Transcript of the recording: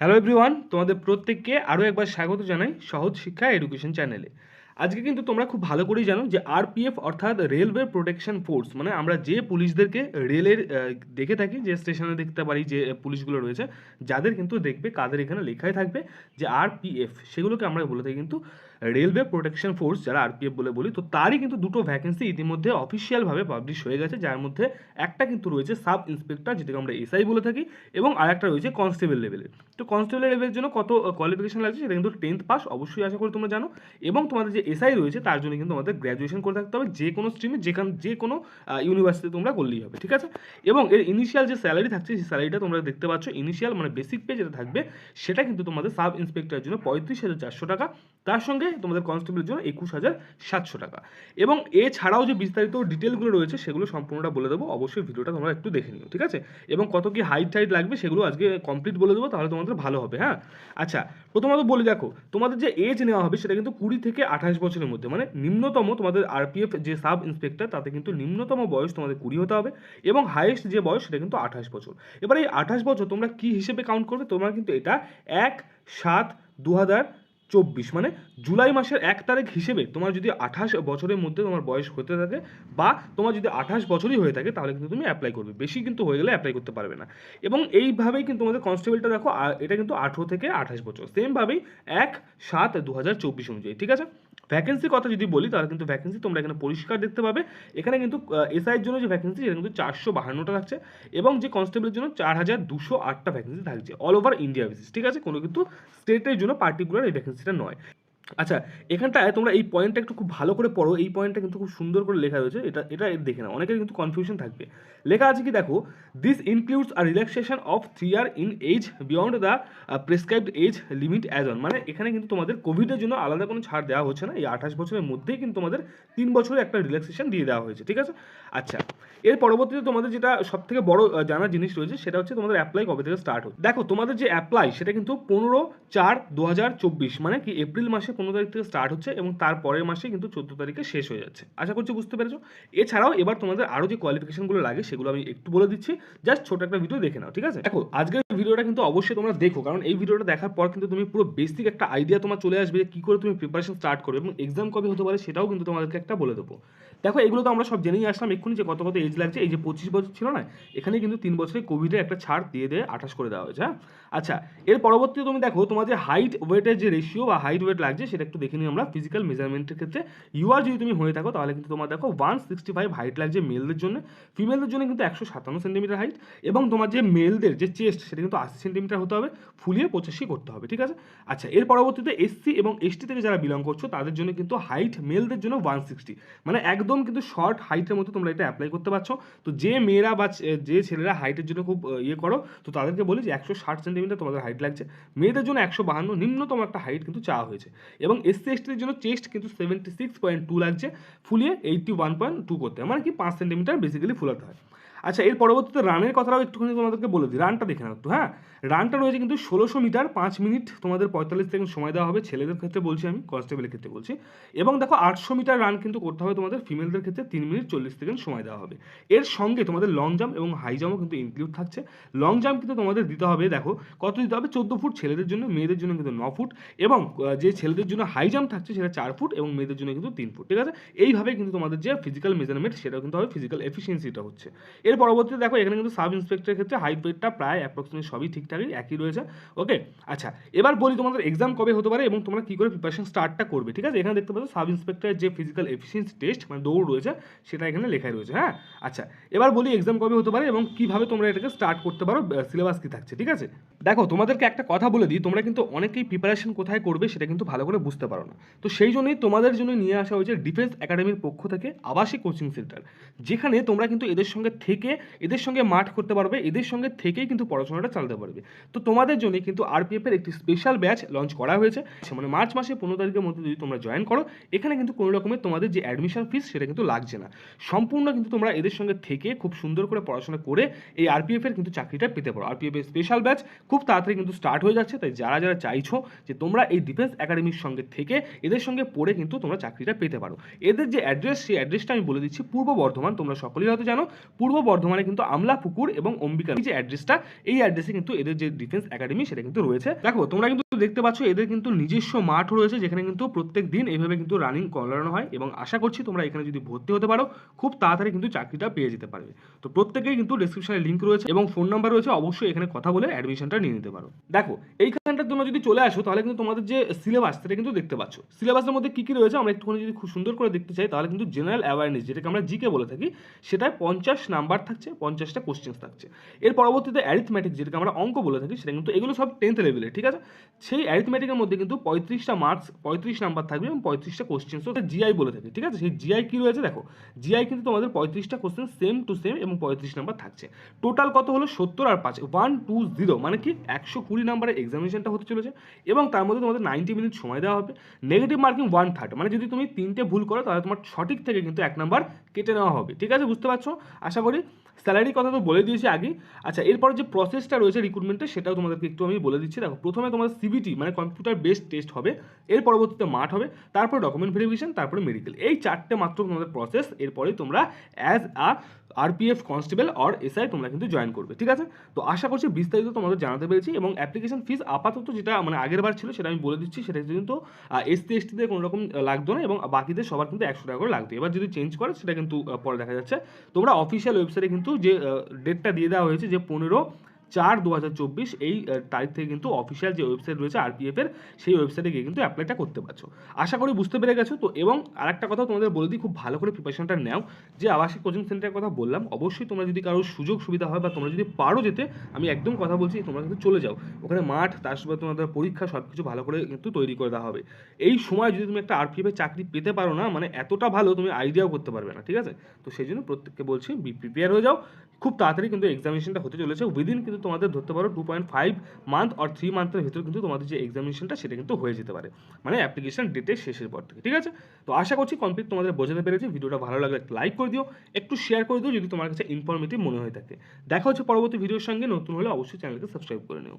Hello everyone তোমাদের প্রত্যেককে আরও একবার স্বাগত জানাই সহজ শিক্ষা এডুকেশন চ্যানেলে আজকে কিন্তু তোমরা খুব ভালো করেই জানো যে আরপিএফ অর্থাৎ রেলওয়ে প্রোটেকশন ফোর্স মানে আমরা যে পুলিশদেরকে রেলের দেখে থাকি, যে স্টেশনে দেখতে পারি যে পুলিশগুলো রয়েছে, যাদের কিন্তু দেখবে, কাদের এখানে লেখাই থাকবে যে আরপিএফ সেগুলোকে আমরা বলে থাকি কিন্তু রেলওয়ে প্রোটেকশন ফোর্স যারা আরপিএফ বলে বলি, তো তারই কিন্তু দুটো ভ্যাকেন্সি ইতিমধ্যে অফিসিয়ালভাবে পাবলিশ হয়ে গেছে, যার মধ্যে একটা কিন্তু রয়েছে সাব ইন্সপেক্টর যেটাকে আমরা এসআই বলে থাকি, এবং আরেকটা রয়েছে কনস্টেবল লেভেলের তো কনস্টেবল লেভেলের জন্য কত কোয়ালিফিকেশন লাগছে সেটা কিন্তু টেন্থ পাস অবশ্যই আশা করি তোমরা জানো, এবং তোমাদের যে এসআই রয়েছে তার জন্য কিন্তু আমাদের গ্র্যাজুয়েশন করে থাকতে হবে, যে কোনো স্ট্রিমে যেখান, যে কোনো ইউনিভার্সিটি তোমরা করলেই হবে, ঠিক আছে? এবং এর ইনিশিয়াল যে স্যালারি থাকছে, সেই স্যালারিটা তোমরা দেখতে পাচ্ছ ইনিশিয়াল মানে বেসিক পে যেটা থাকবে, সেটা কিন্তু তোমাদের সাব ইন্সপেক্টরের জন্য পঁয়ত্রিশ হাজার চারশো টাকা। তার সঙ্গে তোমাদের কনস্টেবলের জন্য একুশ হাজার সাতশো টাকা। এবং এছাড়াও যে বিস্তারিত ডিটেলগুলো রয়েছে, সেগুলো সম্পূর্ণটা বলে দেবো। অবশ্যই ভিডিওটা তোমরা একটু দেখে নিও, ঠিক আছে? এবং কত কি হাইট টাইট লাগবে, সেগুলো আজকে কমপ্লিট বলে দেবো, তাহলে তোমাদের ভালো হবে হ্যাঁ? আচ্ছা প্রথমত বলি দেখো, তোমাদের যে এজ নেওয়া হবে, সেটা কিন্তু কুড়ি থেকে আঠাশ বছরের মধ্যে মানে নিম্নতম তোমাদের আরপিএফ যে সাব ইন্সপেক্টর তাতে কিন্তু নিম্নতম বয়স তোমাদের কুড়ি হতে হবে এবং হাইয়েস্ট যে বয়স, সেটা কিন্তু আঠাশ বছর। এবার এই আঠাশ বছর তোমরা কি হিসেবে কাউন্ট করবে? তোমরা কিন্তু এটা এক সাত দু হাজার চব্বিশ মানে জুলাই মাসের এক তারিখ হিসেবে তোমার যদি আঠাশ বছরের মধ্যে তোমার বয়স হতে থাকে বা তোমার যদি আঠাশ বছরই হয়ে থাকে, তাহলে কিন্তু তুমি অ্যাপ্লাই করবে। বেশি কিন্তু হয়ে গেলে অ্যাপ্লাই করতে পারবে না। এবং এইভাবেই কিন্তু তোমাদের কনস্টেবলটা দেখো এটা কিন্তু আঠেরো থেকে আঠাশ বছর। সেমভাবেই এক সাত দু হাজার চব্বিশ অনুযায়ী, ঠিক আছে? ভ্যাকেন্সির কথা যদি বলি, তাহলে কিন্তু ভ্যাকেন্সি তোমরা এখানে পরিষ্কার দেখতে পাবে। এখানে কিন্তু এসআইয়ের জন্য যে ভ্যাকেন্সি সেটা কিন্তু চারশো বাহান্নটা থাকছে এবং যে কনস্টেবলের জন্য চার হাজার দুশো আটটা ভ্যাকেন্সি থাকছে অল ওভার ইন্ডিয়া বেসিস ঠিক আছে? কোনো কিন্তু স্টেটের জন্য পার্টিকুলার এই ভ্যাকেন্সিটা নয়। আচ্ছা এখানটায় তোমরা এই পয়েন্টটা একটু খুব ভালো করে পড়ো। এই পয়েন্টটা কিন্তু খুব সুন্দর করে লেখা রয়েছে। এটা এটা দেখে না অনেকের কিন্তু কনফিউশন থাকবে। লেখা আছে কি, দেখো this includes R relaxation of three year in age beyond the prescribed age limit as on মানে এখানে কিন্তু তোমাদের কোভিডের জন্য আলাদা কোনো ছাড় দেওয়া হচ্ছে না। এই আঠাশ বছরের মধ্যেই কিন্তু তোমাদের তিন বছরের একটা রিল্যাক্সেশন দিয়ে দেওয়া হয়েছে। ঠিক আছে? আচ্ছা এর পরবর্তীতে তোমাদের যেটা সব থেকে বড় জানার জিনিস রয়েছে, সেটা হচ্ছে তোমাদের অ্যাপ্লাই কবে থেকে স্টার্ট হচ্ছে। দেখো, তোমাদের যে অ্যাপ্লাই সেটা কিন্তু পনেরো চার দু মানে কি এপ্রিল মাসে পনেরো তারিখ থেকে স্টার্ট হচ্ছে এবং তার পরের মাসে কিন্তু চোদ্দ তারিখে শেষ হয়ে যাচ্ছে। আশা করছি বুঝতে পেরেছ? এছাড়াও এবার তোমাদের আরও যে কোয়ালিফিকেশনগুলো লাগে, সেগুলো আমি একটু বলে দিচ্ছি। জাস্ট ছোট একটা ভিডিও দেখে নাও, ঠিক আছে? দেখো, আজকের ভিডিওটা কিন্তু অবশ্যই তোমরা দেখো, কারণ এই ভিডিওটা দেখার পর কিন্তু তুমি পুরো বেসিক একটা আইডিয়া তোমার চলে আসবে কী করে তুমি প্রিপারেশন স্টার্ট করবে এবং এক্সাম কবে হতে পারে সেটাও কিন্তু তোমাদেরকে একটা বলে দেবো। দেখো, এগুলো তো আমরা সব জেনেই আসলাম, এক্ষুনি যে কত কত এজ লাগছে, এই যে পঁচিশ বছর ছিল না, এখানে কিন্তু তিন বছরে কোভিডে একটা ছাড় দিয়ে দিয়ে আঠাশ করে দেওয়া হয়েছে হ্যাঁ? আচ্ছা এর পরবর্তীতে তুমি দেখো তোমার যে হাইট ওয়েটের যে রেশিও বা হাইট ওয়েট লাগছে, সেটা একটু দেখে নিই আমরা ফিজিক্যাল মেজারমেন্টের ক্ষেত্রে। ইউআর যদি তুমি হয়ে থাকো, তাহলে কিন্তু তোমার দেখো ওয়ান সিক্সটি ফাইভ হাইট লাগছে মেলদের জন্য। ফিমেলদের জন্য কিন্তু একশো সাতান্ন সেন্টিমিটার হাইট এবং তোমার যে মেলদের যে চেস্ট সেটা কিন্তু আশি সেন্টিমিটার হতে হবে, ফুলিয়ে পঁচাশি করতে হবে, ঠিক আছে? আচ্ছা এর পরবর্তীতে এসসি এবং এসটি থেকে যারা বিলং করছ, তাদের জন্য কিন্তু হাইট মেলদের জন্য ওয়ান সিক্সটি মানে একদম কিন্তু শর্ট হাইটের মধ্যে তোমরা এটা অ্যাপ্লাই করতে পারছ তো যে মেয়েরা বা যে ছেলেরা হাইটের জন্য খুব ইয়ে করো, তো তাদেরকে বলি যে একশো ষাট সেন্টিমিটার তোমাদের হাইট লাগছে। মেয়েদের জন্য একশো বাহান্ন নিম্নতম একটা হাইট কিন্তু চাওয়া হয়েছে। এবং এস এসসি এসটিদের জন্য চেস্ট কিন্তু সেভেন্টি সিক্স পয়েন্ট টু লাগছে। ফুলিয়ে এইটটি ওয়ান পয়েন্ট টু করতে হয়। মানে কি পাঁচ সেন্টিমিটার বেসিক্যালি ফুলাতে হয়। আচ্ছা এর পরবর্তীতে রানের কথাটাও একটুখানি তোমাদেরকে বলে দিই। রানটা দেখে নাও একটু হ্যাঁ? রানটা রয়েছে কিন্তু ষোলোশো মিটার, পাঁচ মিনিট তোমাদের পঁয়তাল্লিশ সেকেন্ড সময় দেওয়া হবে ছেলেদের ক্ষেত্রে বলছি আমি, কনস্টেবলের ক্ষেত্রে বলছি। এবং দেখো, আটশো মিটার রান কিন্তু করতে হবে তোমাদের, ফিমেলদের ক্ষেত্রে তিন মিনিট চল্লিশ সেকেন্ড সময় দেওয়া হবে। এর সঙ্গে তোমাদের লং জাম্প এবং হাই জাম্পও কিন্তু ইনক্লুড থাকছে। লং জাম্প কিন্তু তোমাদের দিতে হবে, দেখো, কত দিতে হবে? চোদ্দ ফুট ছেলেদের জন্য, মেয়েদের জন্য কিন্তু ন ফুট। এবং যে ছেলেদের জন্য হাই জাম্প থাকছে সেটা চার ফুট এবং মেয়েদের জন্য কিন্তু তিন ফুট, ঠিক আছে? এইভাবে কিন্তু তোমাদের যে ফিজিক্যাল মেজারমেন্ট সেটাও কিন্তু হবে ফিজিক্যাল এফিসিয়েন্সিটা হচ্ছে। এর পরবর্তীতে দেখো, এখানে কিন্তু সাব ইন্সপেক্টরের ক্ষেত্রে হাইট ওয়েটটা প্রায় অ্যাপ্রক্সিমেট সবই ঠিকঠাকই, একই রয়েছে ওকে আচ্ছা এবার বলি তোমাদের এক্সাম কবে হতে পারে এবং তোমরা কী করে প্রিপারেশন স্টার্টটা করবে, ঠিক আছে? এখানে দেখতে পাচ্ছ সাব ইন্সপেক্টরের যে ফিজিক্যাল এফিসিয়েন্সি টেস্ট মানে দৌড় রয়েছে, সেটা এখানে লেখাই রয়েছে হ্যাঁ? আচ্ছা এবার বলি এক্সাম কবে হতে পারে এবং কীভাবে তোমরা এটাকে স্টার্ট করতে পারো সিলেবাস কি থাকছে, ঠিক আছে? দেখো, তোমাদেরকে একটা কথা বলে দিই, তোমরা কিন্তু অনেকেই প্রিপারেশন কোথায় করবে সেটা কিন্তু ভালো করে বুঝতে পারো না। তো সেই জন্যই তোমাদের জন্য নিয়ে আসা হয়েছে ডিফেন্স একাডেমির পক্ষ থেকে আবাসিক কোচিং সেন্টার যেখানে তোমরা কিন্তু এদের সঙ্গে থেকে, এদের সঙ্গে মাঠ করতে পারবে, এদের সঙ্গে থেকেই কিন্তু পড়াশোনাটা চালাতে পারবে। তো তোমাদের জন্য কিন্তু আরপিএফ এর একটি স্পেশাল ব্যাচ লঞ্চ করা হয়েছে। মানে মার্চ মাসে পনেরো তারিখের মধ্যে যদি তোমরা জয়েন করো, এখানে কিন্তু কোনো রকমের তোমাদের যে অ্যাডমিশন ফিস সেটা কিন্তু লাগছে না। সম্পূর্ণ কিন্তু তোমরা এদের সঙ্গে থেকে খুব সুন্দর করে পড়াশোনা করে এই আরপিএফ এর কিন্তু চাকরিটা পেতে পারো। আরপিএফ এর স্পেশাল ব্যাচ খুব তাড়াতাড়ি কিন্তু স্টার্ট হয়ে যাচ্ছে। তাই যারা যারা চাইছো যে তোমরা এই ডিফেন্স একাডেমির সঙ্গে থেকে এদের সঙ্গে পড়ে কিন্তু তোমরা চাকরিটা পেতে পারো। এদের যে অ্যাড্রেস সেই অ্যাড্রেসটা আমি বলে দিচ্ছি পূর্ব বর্ধমান, তোমরা সকলেই হয়তো জানো। পূর্ব বর্ধমানে কিন্তু আমলা পুকুর এবং অম্বিকা যে অ্যাড্রেসটা এই অ্যাড্রেসে কিন্তু এদের যে ডিফেন্স একাডেমি সেটা কিন্তু রয়েছে। দেখো, তোমরা কিন্তু দেখতে পাচ্ছ এদের কিন্তু নিজস্ব মাঠ রয়েছে, যেখানে কিন্তু প্রত্যেক দিন এইভাবে কিন্তু রানিং করানো হয় এবং আশা করছি তোমরা এখানে যদি ভর্তি হতে পারো, খুব তাড়াতাড়ি কিন্তু চাকরিটা পেয়ে যেতে পারবে। তো প্রত্যেকেই কিন্তু ডিসক্রিপশনে লিঙ্ক রয়েছে এবং ফোন নাম্বার রয়েছে। অবশ্যই এখানে কথা বলে অ্যাডমিশনটা নিয়ে নিতে পারো। দেখো এইখানটার তোমরা যদি চলে আসো, তাহলে কিন্তু তোমাদের যে সিলেবাস সেটা কিন্তু দেখতে পাচ্ছ। সিলেবাসের মধ্যে কী কী রয়েছে, আমরা একটুখানি যদি খুব সুন্দর করে দেখতে চাই, তাহলে কিন্তু জেনারেল অ্যাওয়ারনেস যেটাকে আমরা জিকে বলে থাকি, সেটায় পঞ্চাশ নাম্বার থাকছে, পঞ্চাশটা কোশ্চেন্স থাকছে। এর পরবর্তীতে অ্যারিথমেটিক যেটাকে আমরা অঙ্ক বলে থাকি, সেটা কিন্তু এগুলো সব টেন্থ লেভেলে ঠিক আছে? সেই অ্যারিথমেটিকের মধ্যে কিন্তু পঁয়ত্রিশটা মার্কস পঁয়ত্রিশ নাম্বার থাকবে এবং পঁয়ত্রিশটা কোশ্চেন্স জিআই বলে থাকি, ঠিক আছে? সেই জিআই কী রয়েছে দেখো জিআই কিন্তু তোমাদের পঁয়ত্রিশটা কোশ্চেন সেম টু সেম এবং পঁয়ত্রিশ নাম্বার থাকছে। টোটাল কত হলো? সত্তর আর পাঁচ ওয়ান টু জিরো মানে কি? একশো কুড়ি নাম্বারের এক্সামিনেশনটা হতে চলেছে এবং তার মধ্যে তোমাদের নাইনটি মিনিট সময় দেওয়া হবে। নেগেটিভ মার্কিং ওয়ান থার্ড মানে যদি তুমি তিনটে ভুল করো, তাহলে তোমার সঠিক থেকে কিন্তু এক নাম্বার কেটে নেওয়া হবে। ঠিক আছে? বুঝতে পারছ? আশা করি স্যালারির কথা তো বলে দিয়েছি আগেই। আচ্ছা এরপর যে প্রসেসটা রয়েছে রিক্রুটমেন্টের সেটাও তোমাদেরকে একটু আমি বলে দিচ্ছি। দেখো, প্রথমে তোমাদের সিবিটি মানে কম্পিউটার বেসড টেস্ট হবে, এর পরবর্তীতে মাঠ হবে, তারপরে ডকুমেন্ট ভেরিফিকেশন তারপরে মেডিকেল এই চারটে মাত্র তোমাদের প্রসেস এরপরেই তোমরা as a RPF constable or SI তোমরা কিন্তু জয়েন করবে, ঠিক আছে? তো আশা করছি বিস্তারিত তোমাদের জানাতে পেরেছি এবং অ্যাপ্লিকেশন ফিস আপাতত যেটা মানে আগের বার ছিল সেটা আমি বলে দিচ্ছি, সেটা কিন্তু এসটি এসটিদের কোনো রকম লাগতো না এবং বাকিদের সবার কিন্তু একশো টাকা করে লাগতো। এবার যদি চেঞ্জ করে, সেটা কিন্তু পরে দেখা যাচ্ছে। তোমরা অফিসিয়াল ওয়েবসাইটে কিন্তু যে ডেটটা দিয়ে দেওয়া হয়েছে যে পনেরো চার দু এই তারিখ থেকে কিন্তু অফিসিয়াল যে ওয়েবসাইট রয়েছে আরপিএফের সেই ওয়েবসাইটে গিয়ে কিন্তু অ্যাপ্লাইটা করতে পারছ। আশা করি বুঝতে পেরে গেছো। তো এবং আরেকটা কথা তোমাদের বলে দিই, খুব ভালো করে প্রিপারেশনটা নাও। যে আবাসিক কোচিং সেন্টারের কথা বললাম, অবশ্যই তোমরা যদি কারোর সুযোগ সুবিধা হয় বা তোমরা যদি পারো যেতে, আমি একদম কথা বলছি, তোমরা কিন্তু চলে যাও। ওখানে মাঠ, তার সাথে তোমাদের পরীক্ষা সব কিছু ভালো করে কিন্তু তৈরি করে দেওয়া হবে। এই সময় যদি তুমি একটা আরপিএফের চাকরি পেতে পারো না মানে এতটা ভালো তুমি আইডিয়াও করতে পারবে না, ঠিক আছে? তো সেই জন্য প্রত্যেককে বলছি প্রিপেয়ার হয়ে যাও। খুব তাড়াতাড়ি কিন্তু এক্সামিনেশনটা হতে চলেছে। উইদিন কিন্তু তোমাদের ধরতে পারো টু পয়েন্ট ফাইভ মান্থ আর থ্রি মান্থের ভিতরে কিন্তু তোমাদের যে এক্সামিনেশনটা সেটা কিন্তু হয়ে যেতে পারে। মানে অ্যাপ্লিকেশন ডেটের শেষের পর থেকে, ঠিক আছে? তো আশা করছি কমপ্লিট তোমাদের বোঝাতে পেরেছি। ভিডিওটা ভালো লাগলে লাইক করে দিও, একটু শেয়ার করে দিও যদি তোমার কাছে ইনফরমেটিভ মনে হয়ে থাকে। দেখা হচ্ছে পরবর্তী ভিডিওর সঙ্গে। নতুন হলে অবশ্যই চ্যানেলকে সাবস্ক্রাইব করে নিও।